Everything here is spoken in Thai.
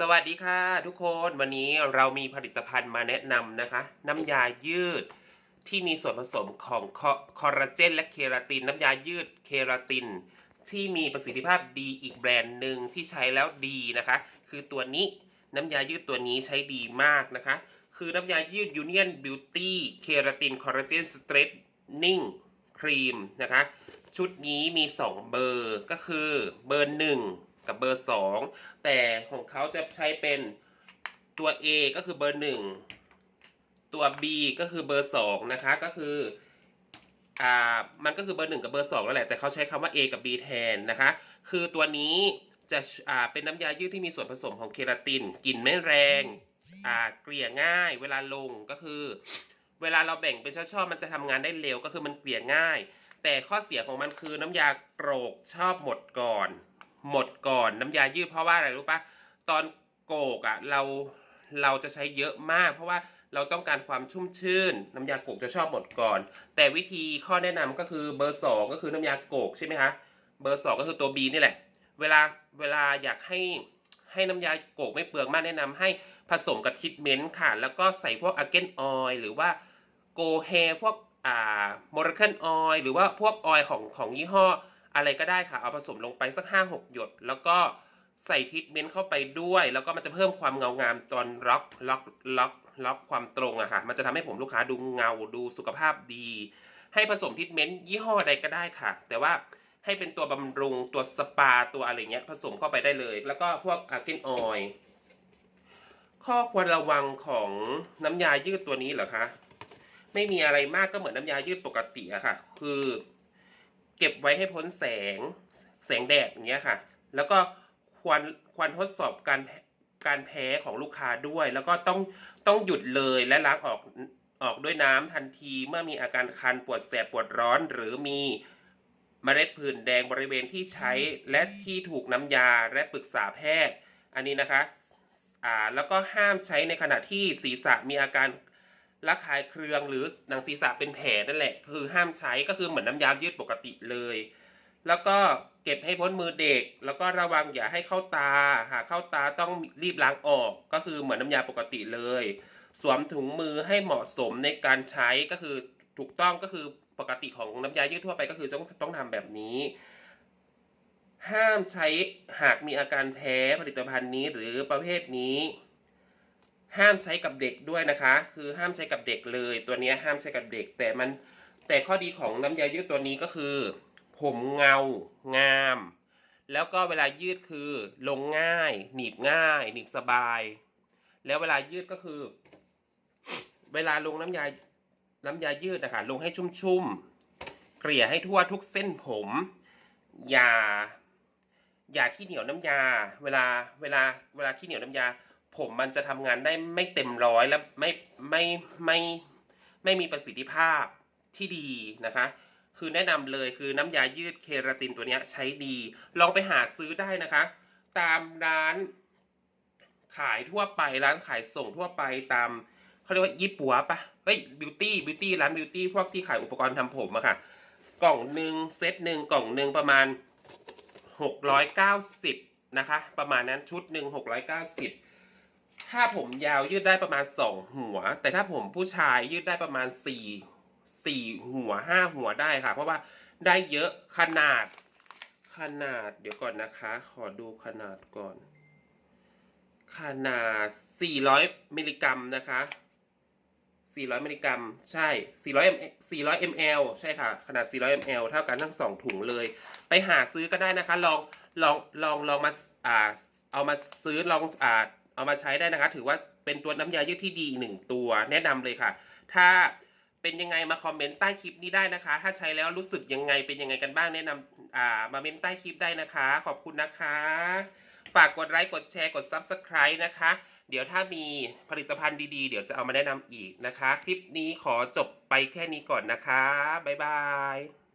สวัสดีค่ะทุกคนวันนี้เรามีผลิตภัณฑ์มาแนะนำนะคะ น้ำยายืดที่มีส่วนผสมของคอคอลลาเจนและเคราติน น้ำยายืดเคราติน ที่มีประสิทธิภาพดีอีกแบรนด์หนึ่งที่ใช้แล้วดีนะคะ คือตัวนี้น้ำยายืดตัวนี้ใช้ดีมากนะคะ คือน้ำยายืด Union Beauty Keratin Collagen Straightening Cream นะคะ ชุดนี้มี 2 เบอร์ก็คือเบอร์1 กับเบอร์ 2 แต่ของเขาจะใช้เป็นตัว A ก็คือเบอร์ 1 ตัว B ก็คือเบอร์ 2 นะคะ ก็คืออ่ามันก็คือเบอร์ 1 กับเบอร์2แล้วแหละ แต่เขาใช้คำว่า A กับ B แทนนะคะ คือตัวนี้จะอ่าเป็นน้ำยายืดที่มีส่วนผสมของเคราตินกลิ่นไม่แรงอ่าเกลี่ยง่าย เวลาลงก็คือ เวลาเราแบ่งเป็นช่อๆมันจะทำงานได้เร็วก็คือมันเกลี่ยง่าย แต่ข้อเสียของมันคือน้ำยาโกรกชอบหมดก่อน หมดก่อนน้ำยายืดเพราะว่าอะไรรู้ปะตอนโกกอะ่ะเราเราจะใช้เยอะมาก เพราะว่าเราต้องการความชุ่มชื่น น้ำยาโกกจะชอบหมดก่อน แต่วิธีข้อแนะนำก็คือเบอร์สองก็คือน้ำยาโกกใช่ไหมคะเบอร์สองก็คือตัว B นี่แหละ เวลาเวลาอยากให้ให้น้ำยาโกกไม่เปลืองมากแนะนำให้ผสมกับทรีทเมนต์ค่ะ แล้วก็ใส่พวกอาร์เกนออยหรือว่าโกเฮพวกอ่าโมเรเคนออยหรือว่าพวกออยของของยี่ห้อ อะไรก็ได้ค่ะ เอาผสมลงไปสักห้าหกหยด แล้วก็ใส่ทรีทเมนต์เข้าไปด้วย แล้วก็มันจะเพิ่มความเงางามตอนล็อกล็อกล็อกล็อกความตรงอะค่ะ มันจะทำให้ผมลูกค้าดูเงาดูสุขภาพดี ให้ผสมทรีทเมนต์ยี่ห้อใดก็ได้ค่ะ แต่ว่าให้เป็นตัวบำรุงตัวสปาตัวอะไรเงี้ยผสมเข้าไปได้เลย แล้วก็พวกอาร์เกนออยข้อควรระวังของน้ำยายืดตัวนี้เหรอคะ ไม่มีอะไรมากก็เหมือนน้ำยายืดปกติอะค่ะ คือ เก็บไว้ให้พ้นแสงแสงแดดอย่างเงี้ยค่ะ แล้วก็ควรควรทดสอบการการแพ้ของลูกค้าด้วย แล้วก็ต้องต้องหยุดเลยและล้างออกออกด้วยน้ำทันทีเมื่อมีอาการคันปวดแสบปวดร้อน หรือมีเมล็ดผื่นแดงบริเวณที่ใช้และที่ถูกน้ำยาและปรึกษาแพทย์ อันนี้นะคะอ่าแล้วก็ห้ามใช้ในขณะที่ศีรษะมีอาการ ระคายเคืองหรือหนังศีรษะเป็นแผลนั่นแหละ คือห้ามใช้ก็คือเหมือนน้ำยายืดปกติเลย แล้วก็เก็บให้พ้นมือเด็ก แล้วก็ระวังอย่าให้เข้าตา หากเข้าตาต้องรีบล้างออก ก็คือเหมือนน้ำยาปกติเลย สวมถุงมือให้เหมาะสมในการใช้ก็คือถูกต้องก็คือปกติของน้ำยายืดทั่วไปก็คือต้องต้องทำแบบนี้ ห้ามใช้หากมีอาการแพ้ผลิตภัณฑ์นี้หรือประเภทนี้ ห้ามใช้กับเด็กด้วยนะคะ คือห้ามใช้กับเด็กเลย ตัวนี้ห้ามใช้กับเด็ก แต่มันแต่ข้อดีของน้ำยายืดตัวนี้ก็คือ ผมเงางาม แล้วก็เวลายืดคือลงง่าย หนีบง่าย หนีบสบาย แล้วเวลายืดก็คือ เวลาลงน้ำยาน้ำยายืดนะคะลงให้ชุ่มๆ เกลี่ยให้ทั่วทุกเส้นผม อย่า อย่าขี้เหนียวน้ำยา เวลาเวลาเวลาขี้เหนียวน้ำยา ผมมันจะทำงานได้ไม่เต็มร้อยและไม่ไม่ไม่ไม่มีประสิทธิภาพที่ดีนะคะ คือแนะนำเลยคือน้ำยายืดเคราตินตัวนี้ใช้ดี ลองไปหาซื้อได้นะคะ ตามร้านขายทั่วไปร้านขายส่งทั่วไปตามเขาเรียกว่ายี่ปัวปะเฮ้ยบิวตี้บิวตี้ร้านบิวตี้พวกที่ขายอุปกรณ์ทำผมอะค่ะ กล่องหนึ่งเซตหนึ่งกล่องหนึ่งประมาณ 690 นะคะ ประมาณนั้นชุดหนึ่ง690 ถ้าผมยาวยืดได้ประมาณสองหัว แต่ถ้าผมผู้ชายยืดได้ประมาณสี่สี่หัวห้าหัวได้ค่ะ เพราะว่าได้เยอะขนาดขนาดเดี๋ยวก่อนนะคะ ขอดูขนาดก่อน ขนาด 400 มิลลิกรัมนะคะ 400 มิลลิกรัม ใช่ 400 400 ml ใช่ค่ะ ขนาด 400 ml เท่ากันทั้งสองถุงเลย ไปหาซื้อก็ได้นะคะ ลอง ลอง ลอง ลองมา อ่า เอามาซื้อ ลอง อ่า เอามาใช้ได้นะคะ ถือว่าเป็นตัวน้ำยายืดที่ดีอีกหนึ่งตัวแนะนำเลยค่ะ ถ้าเป็นยังไงมาคอมเมนต์ใต้คลิปนี้ได้นะคะ ถ้าใช้แล้วรู้สึกยังไงเป็นยังไงกันบ้างแนะนำอ่ามาเมนต์ใต้คลิปได้นะคะ ขอบคุณนะคะ ฝากกดไลค์กดแชร์กด Subscribe นะคะ เดี๋ยวถ้ามีผลิตภัณฑ์ดีๆ เดี๋ยวจะเอามาแนะนำอีกนะคะ คลิปนี้ขอจบไปแค่นี้ก่อนนะคะ บ๊ายบาย